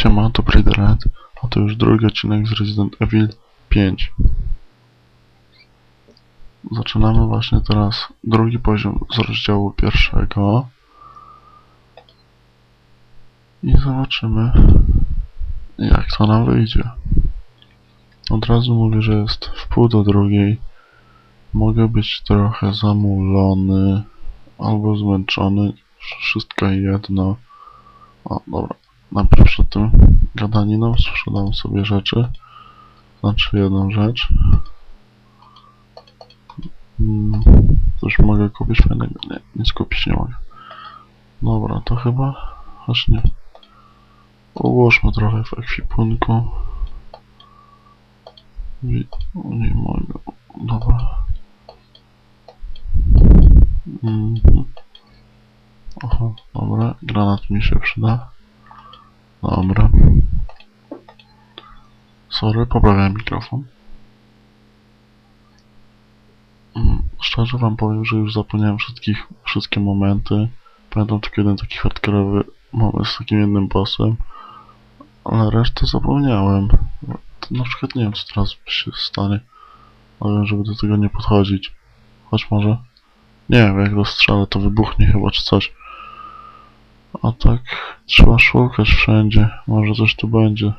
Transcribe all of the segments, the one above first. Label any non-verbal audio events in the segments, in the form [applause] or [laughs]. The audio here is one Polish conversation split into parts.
Siema, to Red, a to już drugi odcinek z Resident Evil 5. Zaczynamy właśnie teraz drugi poziom z rozdziału pierwszego. I zobaczymy, jak to nam wyjdzie. Od razu mówię, że jest w pół do drugiej. Mogę być trochę zamulony albo zmęczony. Wszystko jedno. O, dobra. Najpierw tym gadaniną sprzedam sobie rzeczy. Znaczy jedną rzecz. Mm, Coś mogę kupić fajnego? Nie, nic kupić nie mogę. Dobra, to chyba... Aż nie. Ułóżmy trochę w ekwipunku. Wi- Nie mogę. Dobra. Mhm. Aha, dobra. Granat mi się przyda. Dobra. Sorry, poprawiam mikrofon. Mm, Szczerze wam powiem, że już zapomniałem wszystkich, wszystkie momenty. Pamiętam tylko jeden taki hardkorowy moment z takim jednym bossem. Ale resztę zapomniałem. Na przykład nie wiem, co teraz się stanie. Ale wiem, żeby do tego nie podchodzić. Choć może... Nie wiem, jak rozstrzelę, to wybuchnie chyba, czy coś. A tak trzeba szukać wszędzie. Może coś tu będzie.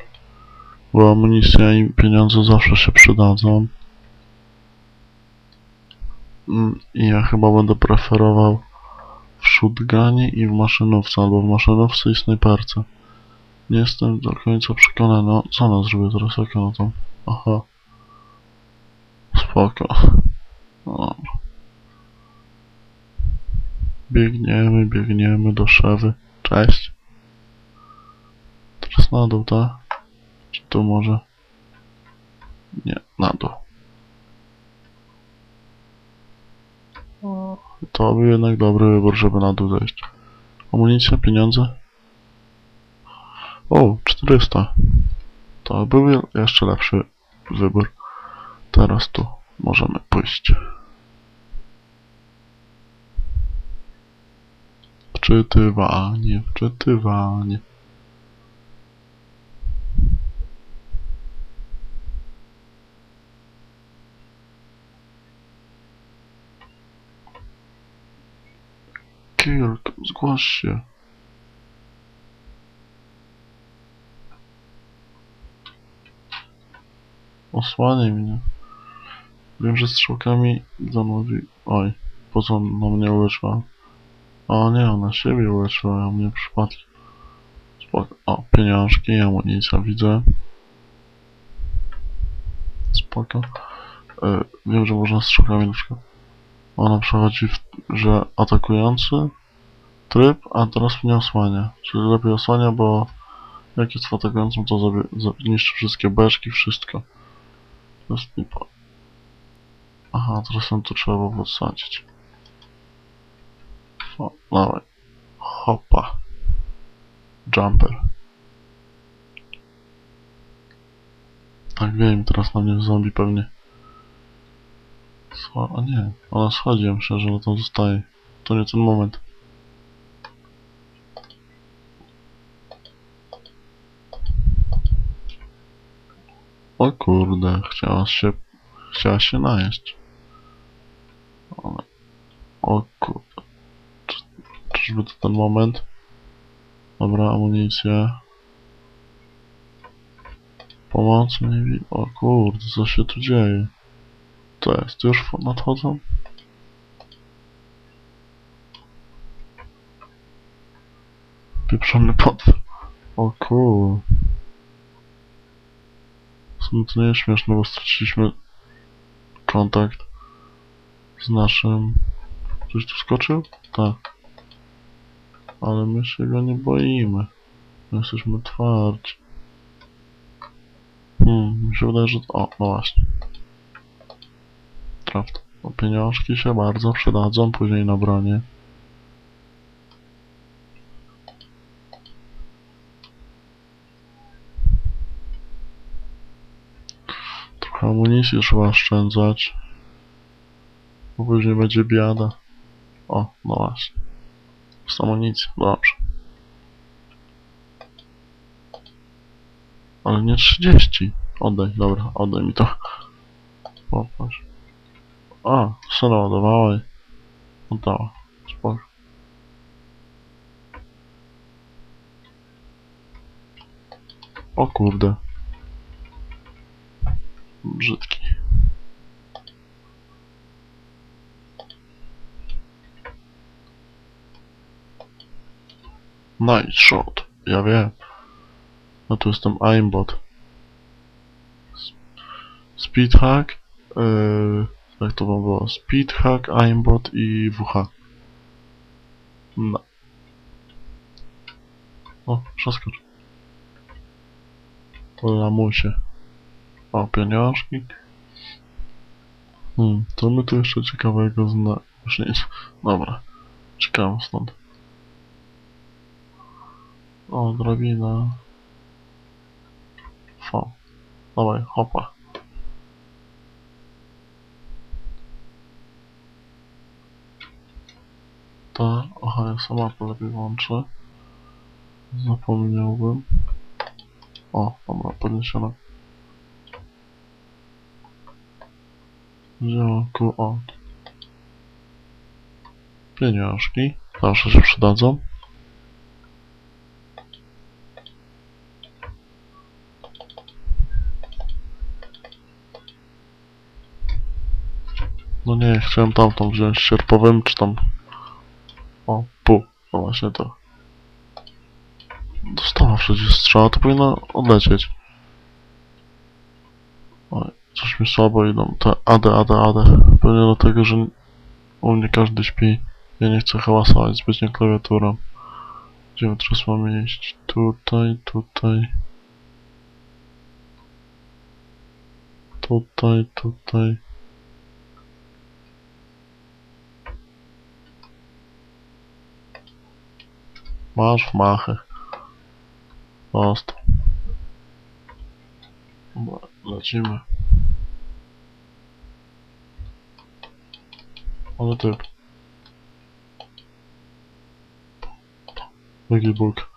Bo amunicja i pieniądze zawsze się przydadzą. Mm, I ja chyba będę preferował w shotgunie i w maszynówce, albo w maszynówce i snajperce. Nie jestem do końca przekonany. No, co ona zrobię teraz? Jak ona tam? Aha. Spoko. No. Biegniemy, biegniemy do szewy. Cześć. Teraz na dół, tak? Czy tu może? Nie, na dół. To był jednak dobry wybór, żeby na dół zejść. Amunicja, pieniądze? O, 400. To był jeszcze lepszy wybór. Teraz tu możemy pójść. Wczytywanie, wczytywanie. Kirk, zgłoś się. Osłaniaj mnie. Wiem, że strzałkami zamówi... Oj, po co na mnie uleczyła? O nie, ona siebie uleczyła, a mnie przypadkiem. Spoko. O, pieniążki, amunicja widzę. Spoko. E, wiem, że można strzałkami na przykład. Ona przechodzi w, że atakujący tryb, a teraz mnie osłania. Czyli lepiej osłania, bo jak jest atakującym, to zabie, za, niszczy wszystkie beczki, wszystko. To jest nie po... Aha, teraz ją tu trzeba było. O, dawaj. Hopa. Jumper. Tak wiem, teraz na mnie zombie pewnie. Scho a nie, ona schodzi, ja myślę, że ona tam zostaje. To nie ten moment. O kurde, chciała się, chciała się najeść. O kurde. Czyżby to ten moment? Dobra, amunicja. Pomocy nie widzę. O kurde, co się tu dzieje? To jest, już nadchodzą? Pieprzony potwór. O kur... W sumie to nie jest śmieszne, bo straciliśmy kontakt z naszym... Ktoś tu skoczył? Tak. Ale my się go nie boimy. My jesteśmy twardzi. Hmm, mi się wydaje, że... O, no właśnie. Prawda. Bo pieniążki się bardzo przydadzą później na bronie. Trochę amunicji trzeba oszczędzać. Bo później będzie biada. O, no właśnie. Z amunicją, dobrze. Ale nie 30. Oddaj, dobra, oddaj mi to. Popatrz. A, syna ładowała i oddała. Spoko. O kurde. Brzydki. Night shot. Ja wiem. No tu jestem aimbot. Speedhack. Yy, jak to wam było? Speedhack, aimbot i WH. No. O, przeskocz. Lamusie. O, pieniążki. Hmm, co my tu jeszcze ciekawego zna... Już nic. [laughs] Dobra. Czekam stąd. O, drabina. Fo. Dawaj, hopa. Ta, aha, ja sama po lepiej włączę. Zapomniałbym. O, dobra, podniesiona. Działku, o. Pieniążki. Zawsze się przydadzą. No nie, chciałem tamtą wziąć sierpowym, czy tam... O, pu. No właśnie to. Dostała przecież strzała, to powinna odlecieć. Oj, coś mi słabo idą. Te AD, AD, AD. Pewnie dlatego, że u mnie każdy śpi. Ja nie chcę hałasować zbytnio klawiaturą. Gdzie my teraz mamy iść? Tutaj, tutaj. Tutaj, tutaj. Masz w machę. Prosto. Dobra, lecimy. Ale typ. Jaki bóg.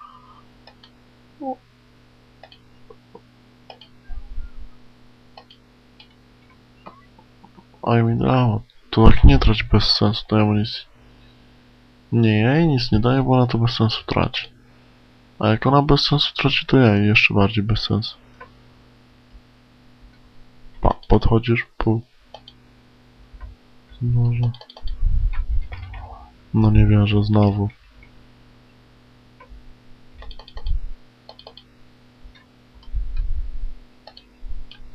I mean, a, to tak nie trać bez sensu tej amunicji. Nie, jej nic nie daję, bo ona to bez sensu traci. A jak ona bez sensu traci, to ja jej jeszcze bardziej bez sensu. Pa, podchodzisz, pół. Może. No nie wierzę, znowu.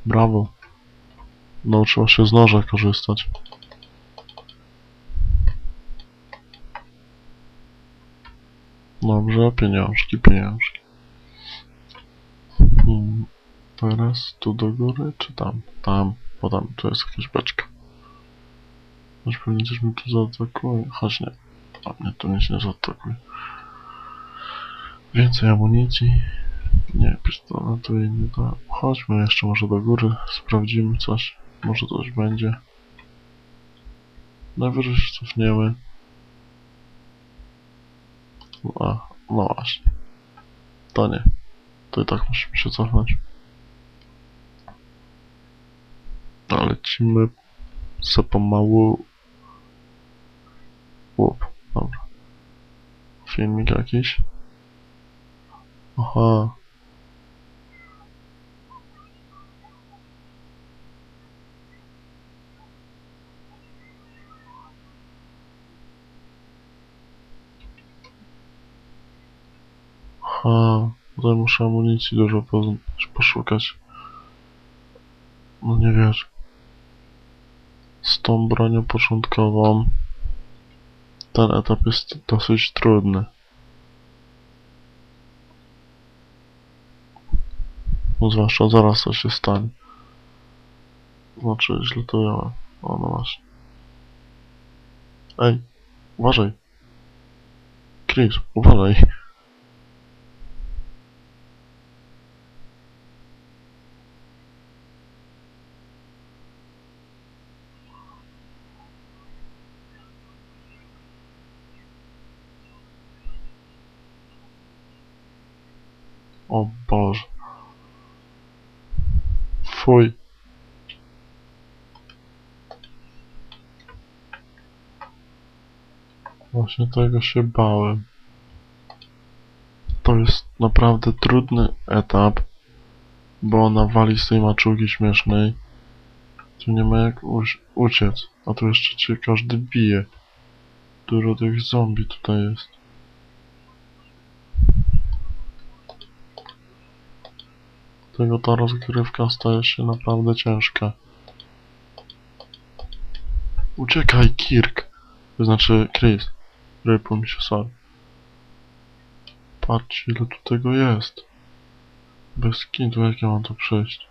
Brawo. Nauczyła się z noża korzystać. Dobrze, pieniążki, pieniążki. Hmm, teraz tu do góry, czy tam? Tam, bo tam, tu jest jakaś beczka. Choć pewnie coś mi tu zaatakuje. Chodź nie. A mnie tu nic nie zaatakuje. Więcej amunicji. Nie, pistoletu i nie to. Chodźmy jeszcze może do góry, sprawdzimy coś. Może coś będzie. Najwyżej się cofniemy. A, no właśnie. To nie. To i tak musimy się cofnąć. No, lecimy se pomału. Łup, dobra. Filmik jakiś. Aha. Aha, tutaj muszę amunicji dużo poznać, poszukać. No nie wiesz. Z tą bronią początkową ten etap jest dosyć trudny. No zwłaszcza zaraz coś się stanie. Znaczy, źle to miałem. O, no właśnie. Ej, uważaj. Chris, uważaj. O Boże. chuj. Właśnie tego się bałem. To jest naprawdę trudny etap, bo ona wali z tej maczugi śmiesznej. Tu nie ma jak uciec, a tu jeszcze cię każdy bije. Dużo tych zombie tutaj jest. Dlatego ta rozgrywka staje się naprawdę ciężka. Uciekaj, Kirk! To znaczy, Chris. Mi się sorry. Patrzcie, ile tu tego jest. Bez kintu, jak ja mam to przejść?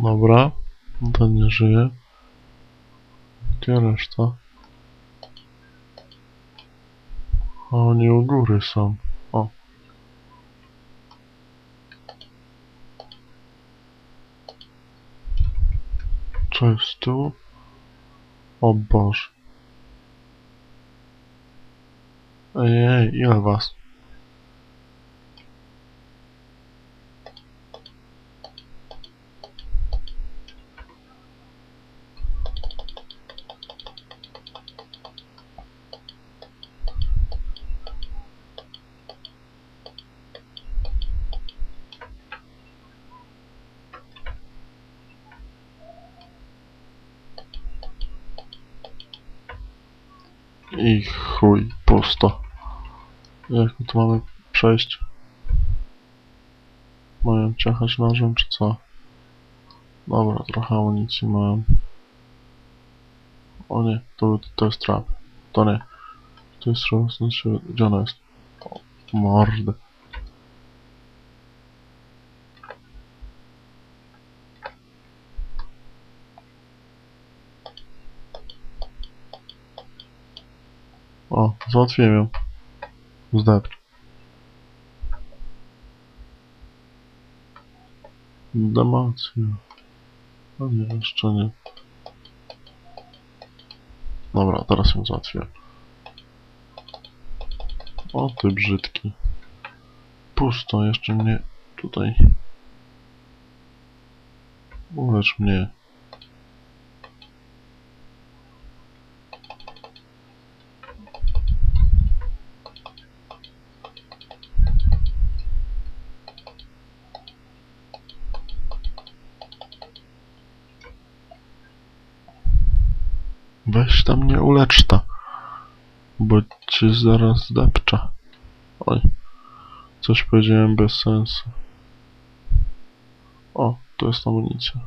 Dobra, ten nie żyje. Gdzie reszta? A oni u góry są. O. Co jest tu? O Boże. Ej, ile was? I chuj, pusto. Jak my tu mamy przejść? Mają ciachać nożem, czy co? Dobra, trochę amunicji mam. O nie, to, to jest trap. To nie. To jest trap, znaczy, gdzie ona jest? O, mordę. O, załatwiłem ją. Zdepcz. Demacja. No nie, jeszcze nie. Dobra, teraz ją załatwię. O ty brzydki. Pusto, jeszcze mnie tutaj. Ulecz mnie. Weź tam nie ulecz ta. Cię zaraz zdepcza. Oj. Coś powiedziałem bez sensu. O, to jest amunicja.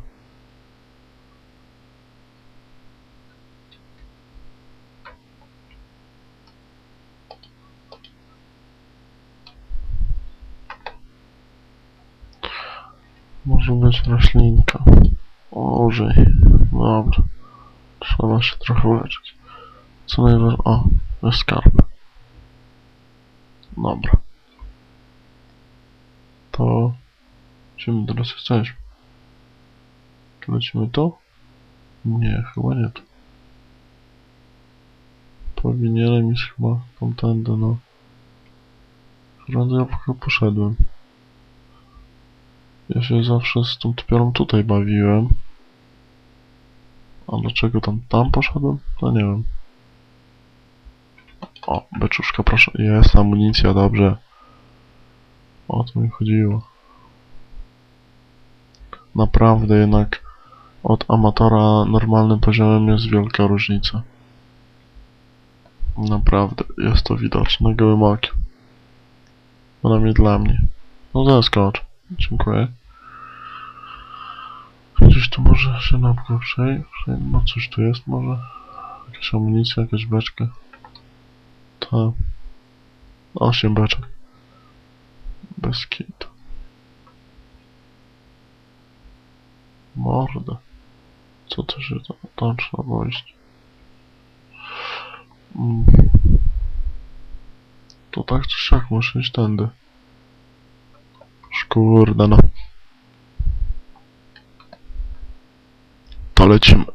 Może być roślinka. Ożej. Dobra. Trzeba się trochę uleczyć. Co najważniejsze... O, jest skarb. Dobra. To... My teraz? Czy lecimy tu? Nie, chyba nie tu. Powinienem iść chyba tamtędy, no. Rady ja chyba poszedłem. Ja się zawsze z tą typiarą tutaj bawiłem. A dlaczego tam, tam poszedłem? No nie wiem. O, beczuszka, proszę. Jest amunicja, dobrze. O to mi chodziło. Naprawdę jednak od amatora normalnym poziomem jest wielka różnica. Naprawdę, jest to widoczne gołym okiem. Przynajmniej dla mnie. No zeskocz. Dziękuję. Gdzieś tu może się napkę przejść. No coś tu jest może. Jakaś amunicja, jakaś beczka. To... Osiem beczek. Bez kitu. Mordę. Co to się tam, tam trzeba wojść? Mm. To tak czy siak muszę iść tędy. Szkurde no. To lecimy.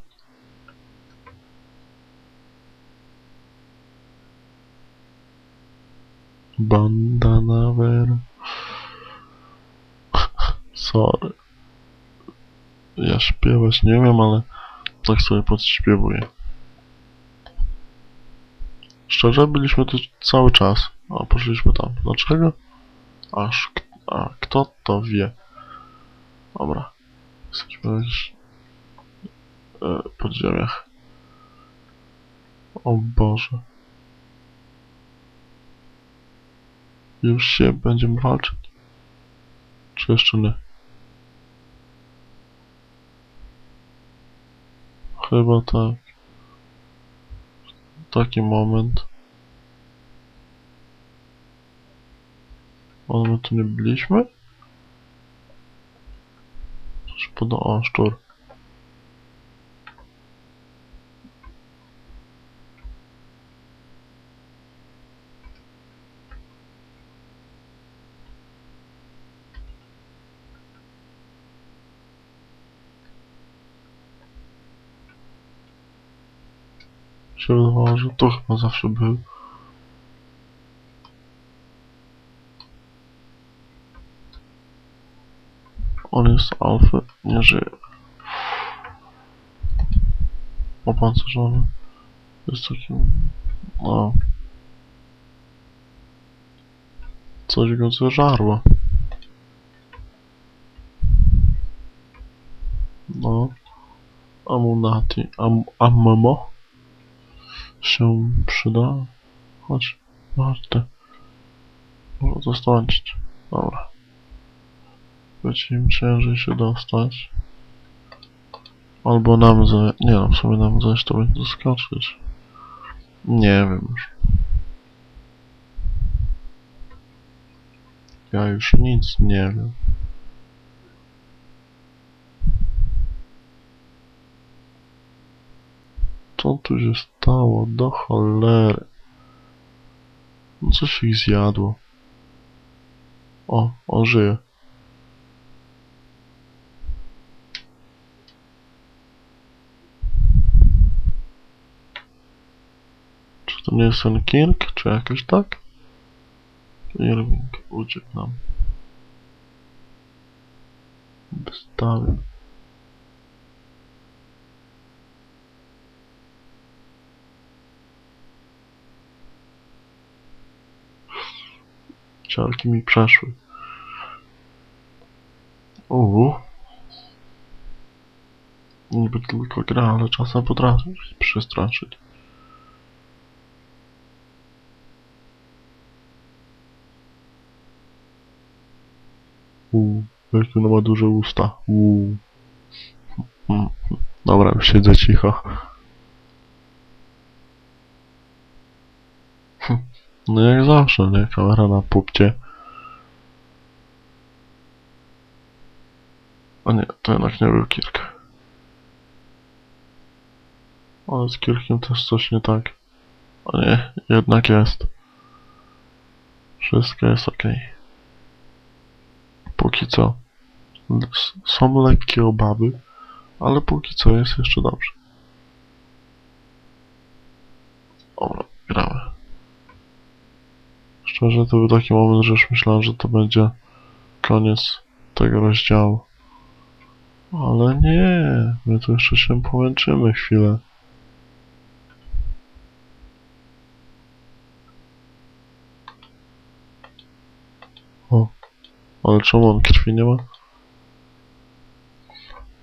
Bandana wear. Sorry. Ja śpiewać nie wiem, ale tak sobie podśpiewuję. Szczerze, byliśmy tu cały czas, a poszliśmy tam. Dlaczego? Aż, a kto to wie? Dobra. Jesteśmy już e, w podziemiach. O Boże. Już się będziemy walczyć? Czy jeszcze nie? Chyba tak. Taki moment. Ale my tu nie byliśmy? Coś poda... O, szczur. Się wydawało, że to chyba zawsze był. On jest alfa, nie żyje. Opancerzony. Jest takim... No... Coś go zeżarło. No... Amunati... Am... Ammo? Się przyda. Chodź, warte. To skończyć. Dobra. Będzie im ciężej się dostać. Albo nam za... Nie no, w sumie nam zaś to będzie zaskoczyć. Nie wiem już. Ja już nic nie wiem. Co tu się stało? Do cholery. No coś ich zjadło. O, on żyje. Czy to nie jest ten Kirk, czy jakoś tak? Irving uciekł nam. Wystawił. Ciarki mi przeszły. Uuu. Niby tylko gra, ale czasem potrafi przestraszyć. Uuu, jakie ona ma duże usta. Uuu. Mm, Dobra, już siedzę cicho. Hm, No jak zawsze, nie? Kamera na pupcie. A nie, to jednak nie był Kirk. Ale z Kirkiem też coś nie tak. A nie, jednak jest. Wszystko jest ok. Póki co. Są lekkie obawy, ale póki co jest jeszcze dobrze. Dobra, gramy. Szczerze, to był taki moment, że już myślałem, że to będzie koniec tego rozdziału. Ale nie, my tu jeszcze się pomęczymy chwilę. O, ale czemu on krwi nie ma?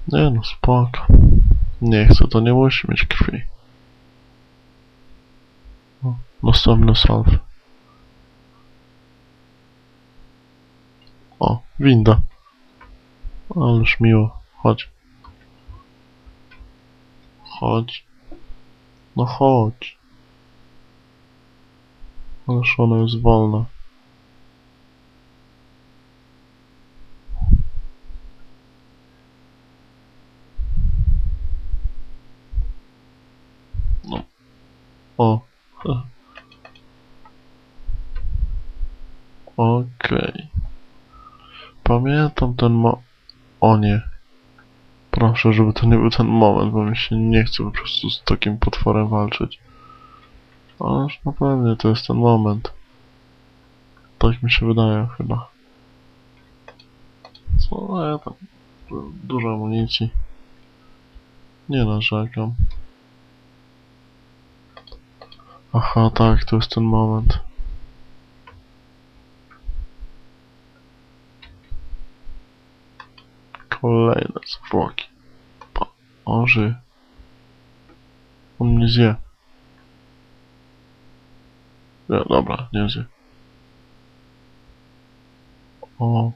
Nie no, spoko. Nie chcę, to nie musi mieć krwi. O, następny salw. O, winda. Ależ miło. Chodź. Chodź. No chodź. Ależ ona jest wolna. No. O. Okej. Pamiętam ten mo... O nie. Proszę, żeby to nie był ten moment, bo mi się nie chce po prostu z takim potworem walczyć. Ależ no pewnie to jest ten moment. Tak mi się wydaje chyba. Co ja tam? Dużo amunicji. Nie narzekam. Aha, tak, to jest ten moment. Kolejne zwłoki. Oży. On mnie zje. Nie, dobra, nie zje. O.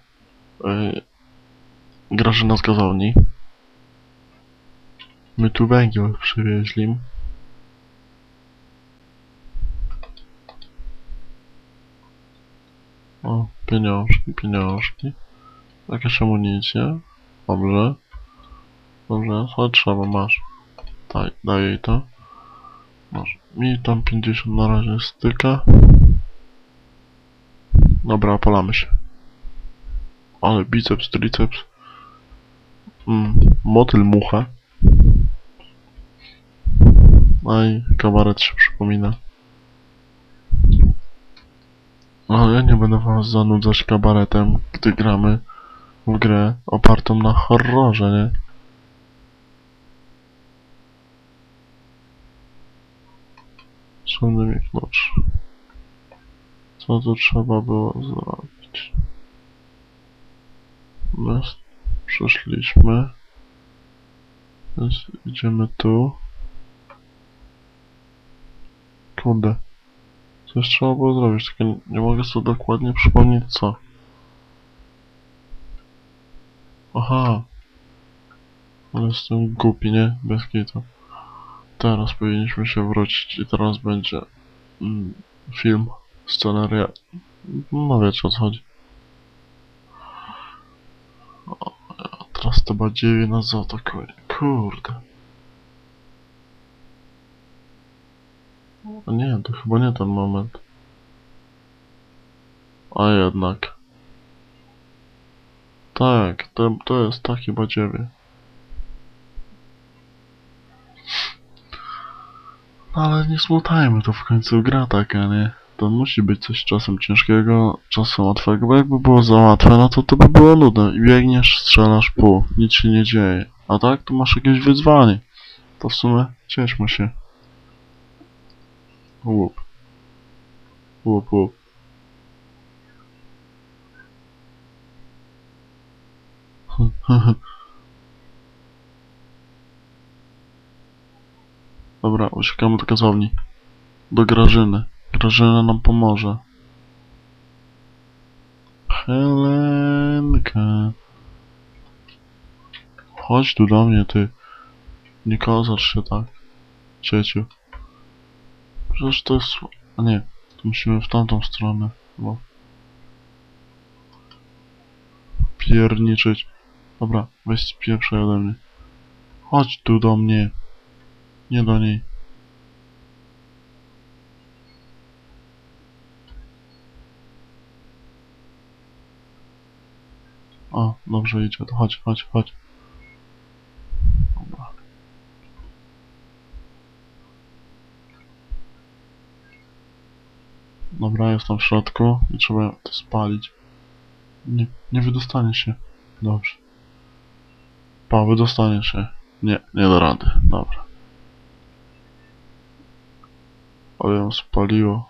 Yy, Grażyna z gazowni. My tu węgiel przywieźli. O, pieniążki, pieniążki. Jakaś amunicja. Dobrze. Dobrze, co trzeba, masz. Daj, daj jej to. Masz. Mi tam 50 na razie styka. Dobra, opalamy się. Ale biceps, triceps. Mm, motyl mucha. No i kabaret się przypomina. Ale ja nie będę was zanudzać kabaretem, gdy gramy w grę opartą na horrorze, nie? Słynny mi klucz. Co tu trzeba było zrobić? My przeszliśmy. Więc idziemy tu. Kurde. Coś trzeba było zrobić, tylko nie mogę sobie dokładnie przypomnieć co. Aha. Ale jestem głupi, nie? Bez kitu. Teraz powinniśmy się wrócić i teraz będzie mm, film, scenaria. No wiecie o co chodzi. O, teraz te badziewie nas zaatakują. Kurde. O Nie, to chyba nie ten moment. A jednak. Tak, to, to jest taki badziewie. No Ale nie smutajmy, to w końcu gra taka, nie? To musi być coś czasem ciężkiego, czasem łatwego, bo jakby było za łatwe, no to to by było nudne. I biegniesz, strzelasz, pół, nic się nie dzieje. A tak, tu masz jakieś wyzwanie. To w sumie cieszmy się. Łup. Łup, łup. [laughs] Dobra, uciekamy do gazowni. Do Grażyny. Grażyna nam pomoże. Helenka. Chodź tu do mnie, ty. Nie kozacz się tak. Cieciu. Przecież to jest... A nie, to musimy w tamtą stronę. Bo... Pierniczyć. Dobra, weź spieprzaj ode mnie. Chodź tu do mnie. Nie do niej. O, dobrze idzie, to chodź, chodź, chodź. Dobra. Dobra, jestem w środku i trzeba to spalić. Nie, nie wydostanie się. Dobrze. Pa, wydostanie się. Nie, nie da rady. Dobra. Ale ją spaliło.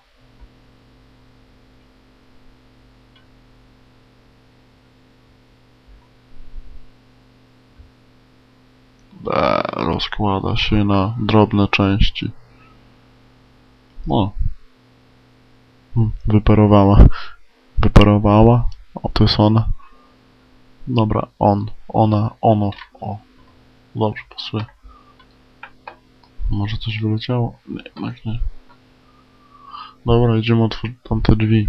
Be, rozkłada się na drobne części. No. Hmm, Wyparowała. Wyparowała. O, to jest ona. Dobra, on, ona, ono. O. Dobrze, pasuje. Może coś wyleciało? Nie, jednak nie. Dobra, idziemy otworzyć tamte drzwi.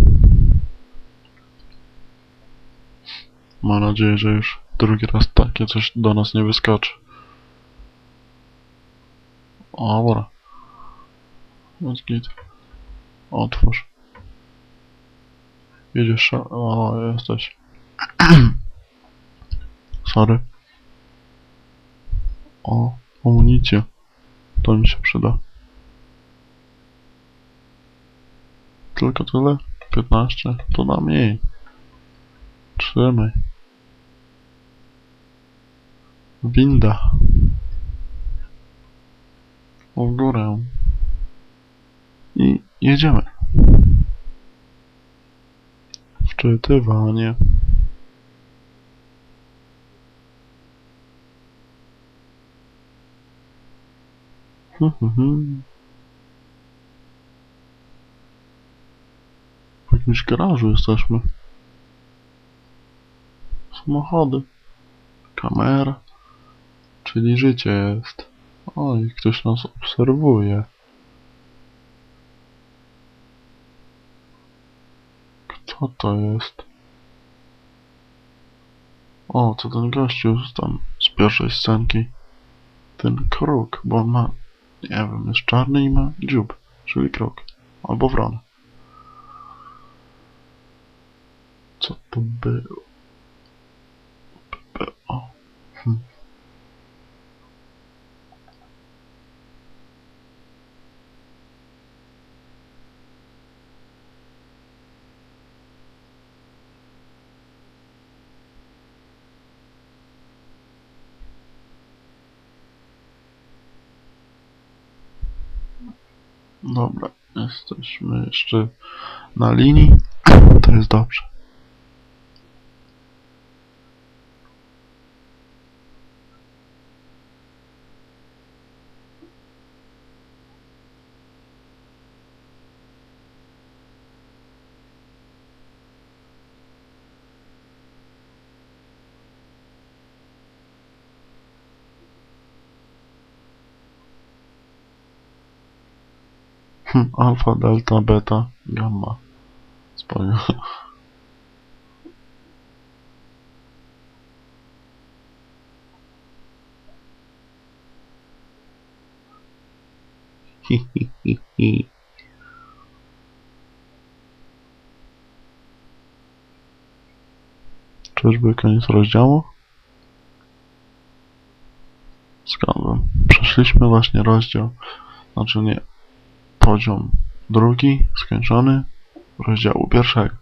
Mam nadzieję, że już drugi raz takie coś do nas nie wyskoczy. Dobra. Jest git. Otwórz. Jedziesz, o, jesteś. [clears throat] Sorry. O, amunicja. To mi się przyda. Tylko tyle? 15? To na mniej. Trzymaj. Winda. W górę. I jedziemy. Wczytywanie. Hmm, hmm, hmm. W jakimś garażu jesteśmy. Samochody. Kamera. Czyli życie jest. Oj, ktoś nas obserwuje. Kto to jest? O, to ten gościu z tam z pierwszej scenki. Ten kruk, bo on ma, nie wiem, jest czarny i ma dziób, czyli kruk. Albo wron. Co to było? Hm. Dobra, jesteśmy jeszcze na linii. To jest dobrze. Hm, alfa, delta, beta, gamma. Spoko. Hi, hi, hi, hi. Czyżby koniec rozdziału? Zgadłem. Przeszliśmy właśnie rozdział. Znaczy nie. Poziom drugi, skończony, rozdziału pierwszego.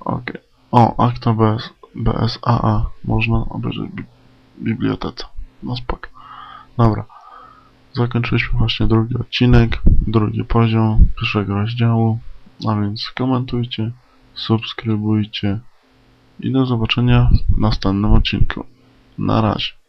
Ok. O, akta BS, BSAA można obejrzeć bi bibliotece. No spoko. Dobra. Zakończyliśmy właśnie drugi odcinek, drugi poziom pierwszego rozdziału. A więc komentujcie, subskrybujcie i do zobaczenia w następnym odcinku. Na razie.